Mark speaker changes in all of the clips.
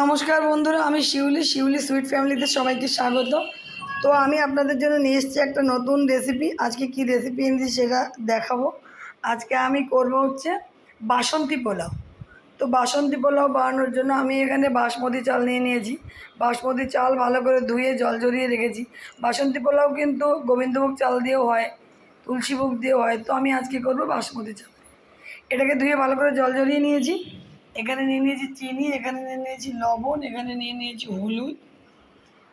Speaker 1: নমস্কার বন্ধুরা, আমি শিউলি শিউলি সুইট ফ্যামিলিতে সবাইকে স্বাগত। তো আমি আপনাদের জন্য নিয়ে এসেছি একটা নতুন রেসিপি আজকে কি রেসিপি এনেছি সেটা দেখাবো। আজকে আমি করব হচ্ছে বাসন্তী পোলাও। তো বাসন্তী পোলাও বানানোর জন্য আমি এখানে বাসমতি চাল নিয়ে নিয়েছি। বাসমতি চাল ভালো করে ধুয়ে জল জড়িয়ে রেখেছি। বাসন্তী পোলাও কিন্তু গোবিন্দভোগ চাল দিয়েও হয় তুলসীভোগ দিয়েও হয়। তো আমি আজকে করব বাসমতি চাল। এটাকে ধুয়ে ভালো করে জল জড়িয়ে নিয়েছি। এখানে নিয়ে নিয়েছি চিনি, এখানে নিয়ে নিয়েছি লবণ, এখানে নিয়ে নিয়েছি হলুদ,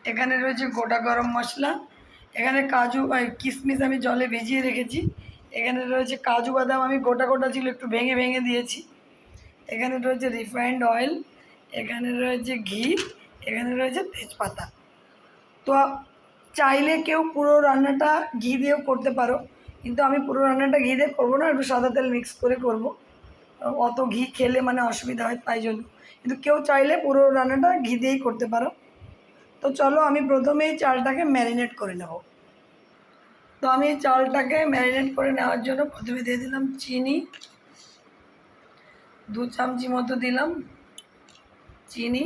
Speaker 1: এখানে রয়েছে গোটা গরম মশলা, এখানে কাজু কিশমিশ আমি জলে ভিজিয়ে রেখেছি, এখানে রয়েছে কাজু বাদাম আমি গোটা গোটা ছিল, একটু ভেঙে ভেঙে দিয়েছি, এখানে রয়েছে রিফাইন্ড অয়েল এখানে রয়েছে ঘি, এখানে রয়েছে তেজপাতা। তো চাইলে কেউ পুরো রান্নাটা ঘি দিয়েও করতে পারো, কিন্তু আমি পুরো রান্নাটা ঘি দিয়ে করব না, একটু সাদা তেল মিক্স করে করব। অত ঘি খেলে মানে অসুবিধা হয় তাই জন্য। কিন্তু কেউ চাইলে পুরো রান্নাটা ঘি দিয়েই করতে পারো। তো চলো আমি প্রথমেই চালটাকে ম্যারিনেট করে নেব। তো আমি এই চালটাকে ম্যারিনেট করে নেওয়ার জন্য প্রথমে দিয়ে দিলাম চিনি। দু চামচি মতো দিলাম চিনি।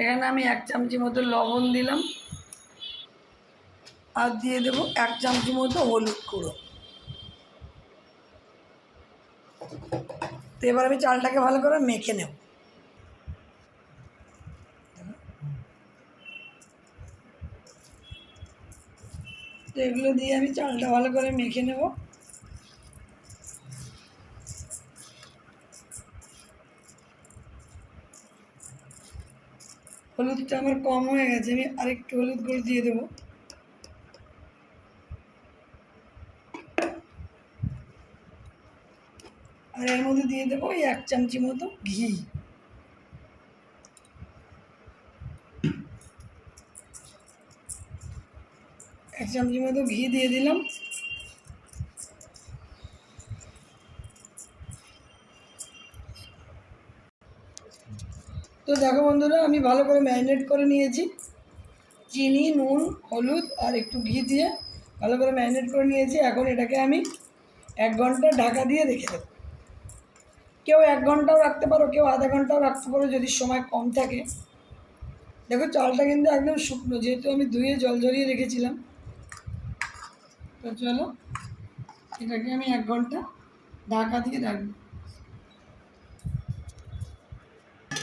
Speaker 1: এখানে আমি এক চামচি মতো লবণ দিলাম। আর দিয়ে দেবো এক চামচি মতো হলুদ গুঁড়ো। তো এবার আমি চালটাকে ভালো করে মেখে নেব। এগুলো দিয়ে আমি চালটা ভালো করে মেখে নেব। হলুদটা আমার কম হয়ে গেছে, আমি আরেকটু হলুদ গুঁড়ো দিয়ে দেবো। আর এর মধ্যে দিয়ে দেবো, ওই এক চামচি মতো ঘি। এক চামচি মতো ঘি দিয়ে দিলাম। তো দেখো বন্ধুরা, আমি ভালো করে ম্যারিনেট করে নিয়েছি। চিনি, নুন, হলুদ আর একটু ঘি দিয়ে ভালো করে ম্যারিনেট করে নিয়েছি। এখন এটাকে আমি এক ঘণ্টা ঢাকা দিয়ে রেখে দেবো। কেউ এক ঘন্টাও রাখতে পারো কেউ আধা ঘন্টাও রাখতে পারো যদি সময় কম থাকে। দেখো চালটা কিন্তু একদম শুকনো যেহেতু আমি ধুয়ে জল ঝরিয়ে রেখেছিলাম। তো চলো এটাকে আমি এক ঘণ্টা ঢাকা দিয়ে রাখব।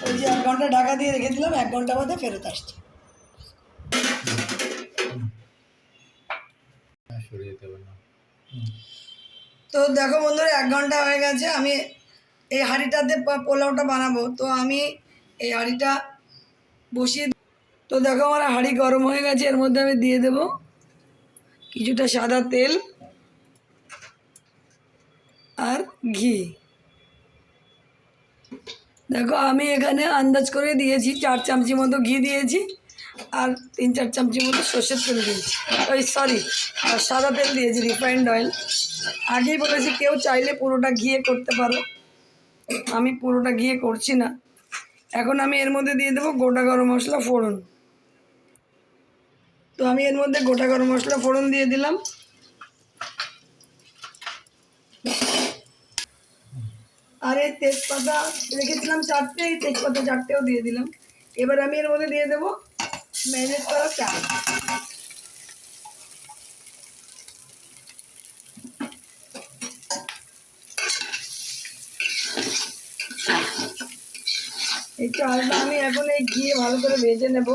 Speaker 1: ওই যে এক ঘণ্টা ঢাকা দিয়ে রেখে দিলাম এক ঘণ্টা বাদে ফেরত আসছে। তো দেখো বন্ধুরা এক ঘণ্টা হয়ে গেছে আমি এই হাঁড়িটাতে পোলাওটা বানাবো। তো আমি এই হাঁড়িটা বসিয়ে তো দেখো আমার হাঁড়ি গরম হয়ে গেছে, এর মধ্যে আমি দিয়ে দেব কিছুটা সাদা তেল আর ঘি। দেখো আমি এখানে আন্দাজ করে দিয়েছি, চার চামচি মতো ঘি দিয়েছি আর তিন, চার চামচি মতো সর্ষের তেল দিয়েছি। ওই সরি, আর সাদা তেল দিয়েছি, রিফাইন্ড অয়েল। আগেই বলেছি কেউ চাইলে পুরোটা ঘিয়ে করতে পারো। আমি পুরোটা গিয়ে করছি না। এখন আমি এর মধ্যে দিয়ে দেবো গোটা গরম মশলা ফোড়ন। তো আমি এর মধ্যে গোটা গরম মশলা ফোড়ন দিয়ে দিলাম। আর এই তেজপাতা রেখেছিলাম চারটে, এই তেজপাতা চারটেও দিয়ে দিলাম। এবার আমি এর মধ্যে দিয়ে দেবো ম্যানেজ করা চালটা আমি এখন এই ঘিয়ে ভালো করে ভেজে নেব।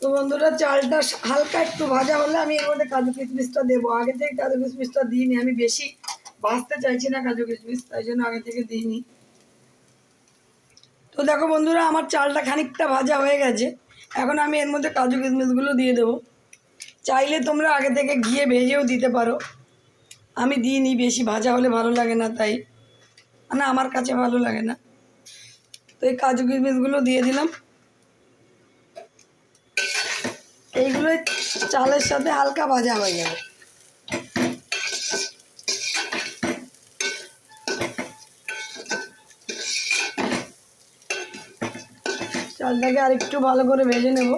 Speaker 1: তো বন্ধুরা, চালটা হালকা একটু ভাজা হলে আমি এর মধ্যে কাজু কিশমিশটা দেবো। আগে থেকে কাজু কিশমিশটা দিইনি, আমি বেশি ভাজতে চাইছি না কাজু কিশমিশ, তাই জন্য আগে থেকে দিইনি। তো দেখো বন্ধুরা, আমার চালটা খানিকটা ভাজা হয়ে গেছে। এখন আমি এর মধ্যে কাজু কিশমিশগুলো দিয়ে দেবো। চাইলে তোমরা আগে থেকে ঘিয়ে ভেজেও দিতে পারো। আমি দিইনি, বেশি ভাজা হলে ভালো লাগে না তাই। না, আমার কাছে ভালো লাগে না। তো এই কাজু কিশমিশগুলো দিয়ে দিলাম। এইগুলো চালের সাথে হালকা ভাজা হয়ে যাবে। চালটাকে আরেকটু ভালো করে ভেজে নেব।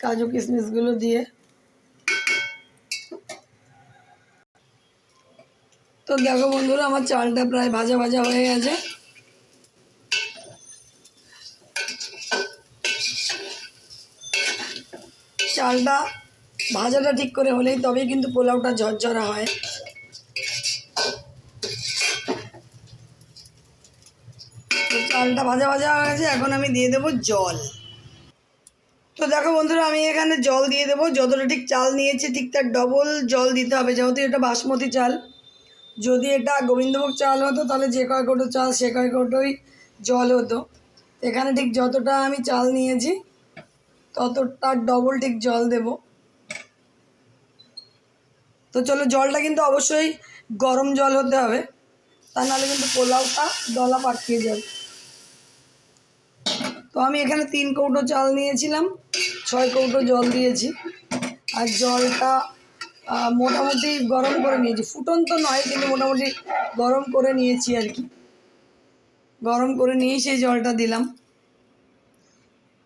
Speaker 1: কাজু কিশমিশগুলো দিয়ে। তো দেখো বন্ধুরা, আমার চালটা প্রায় ভাজা ভাজা হয়ে গেছে। চালটা ভাজাটা ঠিক করে হলেই তবেই কিন্তু পোলাওটা ঝরঝরা হয়। তো চালটা ভাজা ভাজা হয়ে গেছে, এখন আমি দিয়ে দেবো জল। তো দেখো বন্ধুরা, আমি এখানে জল দিয়ে দেবো, যতটা ঠিক চাল নিয়েছি, ঠিক তার ডবল জল দিতে হবে, যেহেতু এটা বাসমতি চাল। যদি এটা গোবিন্দভোগ চাল হতো, তাহলে যে কয় কোটো চাল, সে কয় কোটোই জল হতো। এখানে ঠিক যতটা আমি চাল নিয়েছি ততটার ডবল ঠিক জল দেব। তো চলো, জলটা কিন্তু অবশ্যই গরম জল হতে হবে, তা নাহলে কিন্তু পোলাওটা দলা পাকিয়ে যাবে। তো আমি এখানে তিন কৌটো চাল নিয়েছিলাম, ছয় কৌটো জল দিয়েছি। আর জলটা মোটামুটি গরম করে নিয়েছি। ফুটন্ত নয়, কিন্তু মোটামুটি গরম করে নিয়েছি আর কি। গরম করে নিয়েই সেই জলটা দিলাম।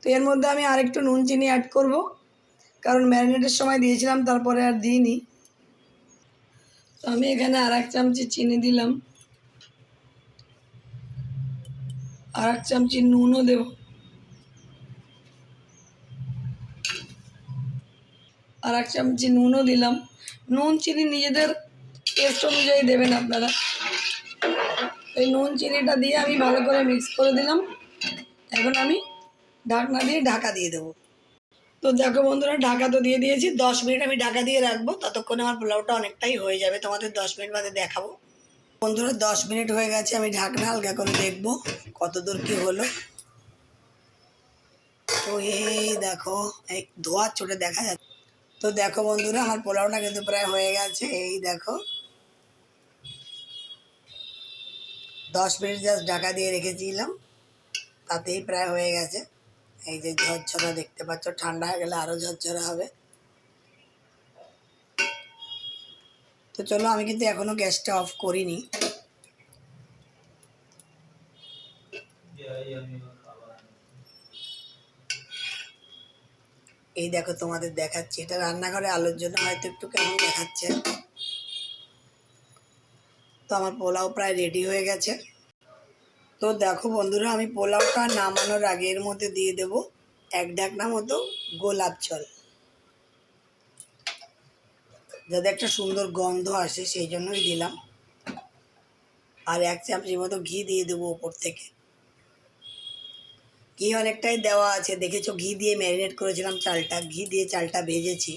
Speaker 1: তো এর মধ্যে আমি আরেকটু নুন, চিনি অ্যাড করব। কারণ ম্যারিনেটের সময় দিয়েছিলাম, তারপরে আর দিইনি। তো আমি এখানে আর এক চামচি চিনি দিলাম। আর এক চামচি নুনও দেব। আর এক চামচি নুনও দিলাম, নুন, চিনি নিজেদের টেস্ট অনুযায়ী দেবেন আপনারা। এই নুন, চিনিটা দিয়ে আমি ভালো করে মিক্স করে দিলাম। এখন আমি ঢাকনা দিয়ে ঢাকা দিয়ে দেবো। তো দেখো বন্ধুরা, ঢাকা তো দিয়ে দিয়েছি। দশ মিনিট আমি ঢাকা দিয়ে রাখব। ততক্ষণে আমার পোলাওটা অনেকটাই হয়ে যাবে। তোমাদের দশ মিনিট বাদে দেখাবো। বন্ধুরা, দশ মিনিট হয়ে গেছে। আমি ঢাকনা হালকা করে দেখব কত দূর কী হলো। তো এই দেখো, এই ধোয়ার চোটে দেখা যাচ্ছে। তো দেখো বন্ধুরা, আমার পোলাওটা কিন্তু প্রায় হয়ে গেছে। এই দেখো। দশ মিনিট জাস্ট ঢাকা দিয়ে রেখেছিলাম। তাতেই প্রায় হয়ে গেছে। এই যে ঝরঝরা দেখতে পাচ্ছ, ঠান্ডা হয়ে গেলে আরও ঝরঝরা হবে। তো চলো, আমি কিন্তু এখনও গ্যাসটা অফ করিনি। এই দেখো তোমাদের দেখাচ্ছি, এটা রান্নাঘরে আলোর জন্য হয়তো একটু কেমন দেখাচ্ছে। তো আমার পোলাও প্রায় রেডি হয়ে গেছে। তো দেখো বন্ধুরা, আমি পোলাওটা নামানোর আগে এর মধ্যে দিয়ে দেব এক ঢাকনা মতো গোলাপ জল। যাতে একটা সুন্দর গন্ধ আসে, সেই জন্যই দিলাম। আর এক চামচি মতো ঘি দিয়ে দেবো ওপর থেকে। ঘি অনেকটাই দেওয়া আছে। দেখেছ, ঘি দিয়ে ম্যারিনেট করেছিলাম চালটা। ঘি দিয়ে চালটা ভেজেছি।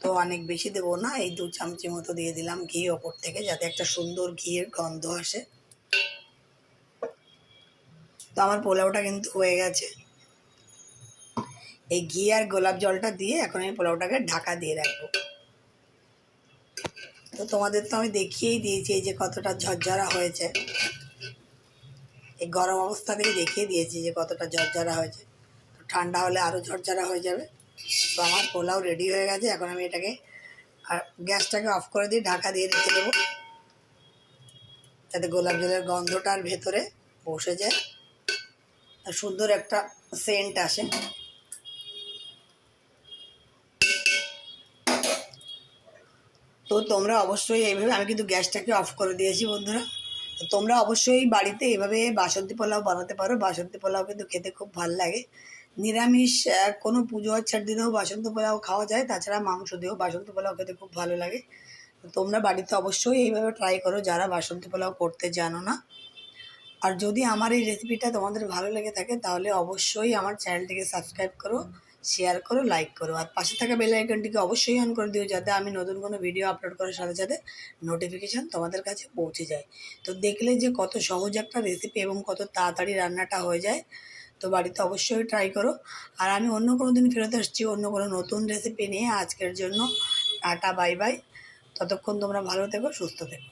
Speaker 1: তো অনেক বেশি দেবো না, এই দু চামচি মতো দিয়ে দিলাম ঘি ওপর থেকে, যাতে একটা সুন্দর ঘিয়ের গন্ধ আসে। তো আমার পোলাওটা কিন্তু হয়ে গেছে। এই ঘি আর গোলাপ জলটা দিয়ে এখন আমি পোলাওটাকে ঢাকা দিয়ে রাখব। তো তোমাদের তো আমি দেখিয়েই দিয়েছি, এই যে কতটা ঝরঝরা হয়েছে। এই গরম অবস্থা থেকে দেখিয়ে দিয়েছি যে কতটা ঝরঝরা হয়েছে। তো ঠান্ডা হলে আরও ঝরঝরা হয়ে যাবে। তো আমার পোলাও রেডি হয়ে গেছে। এখন আমি এটাকে, আর গ্যাসটাকে অফ করে দিয়ে ঢাকা দিয়ে রেখে দেবো। যাতে গোলাপ জলের গন্ধটার ভেতরে বসে যায়। সুন্দর একটা সেন্ট আসে। তো তোমরা অবশ্যই এইভাবে, আমি কিন্তু গ্যাসটাকে অফ করে দিয়েছি বন্ধুরা। তোমরা অবশ্যই বাড়িতে এভাবে বাসন্তী পোলাও বানাতে পারো। বাসন্তী পোলাও কিন্তু খেতে খুব ভালো লাগে। নিরামিষ কোনো পুজো আচ্ছার দিনেও বাসন্তী পোলাও খাওয়া যায়। তাছাড়া মাংস দিয়েও বাসন্তী পোলাও খেতে খুব ভালো লাগে। তোমরা বাড়িতে অবশ্যই এইভাবে ট্রাই করো যারা বাসন্তী পোলাও করতে জানো না। আর যদি আমার এই রেসিপিটা তোমাদের ভালো লেগে থাকে, তাহলে অবশ্যই আমার চ্যানেলটিকে সাবস্ক্রাইব করো। শেয়ার করো লাইক করো। আর পাশে থাকা বেল আইকনটিকে অবশ্যই অন করে দিও, যাতে আমি নতুন কোনো ভিডিও আপলোড করার সাথে সাথে নোটিফিকেশান তোমাদের কাছে পৌঁছে যায়। তো দেখলে যে কত সহজ একটা রেসিপি এবং কত তাড়াতাড়ি রান্নাটা হয়ে যায়, তো বাড়িতে অবশ্যই ট্রাই করো। আর আমি অন্য কোনো দিন ফেরত আসছি, অন্য কোনো নতুন রেসিপি নিয়ে আজকের জন্য, টাটা বাই বাই ততক্ষণ তোমরা ভালো থেকো, সুস্থ থেকো।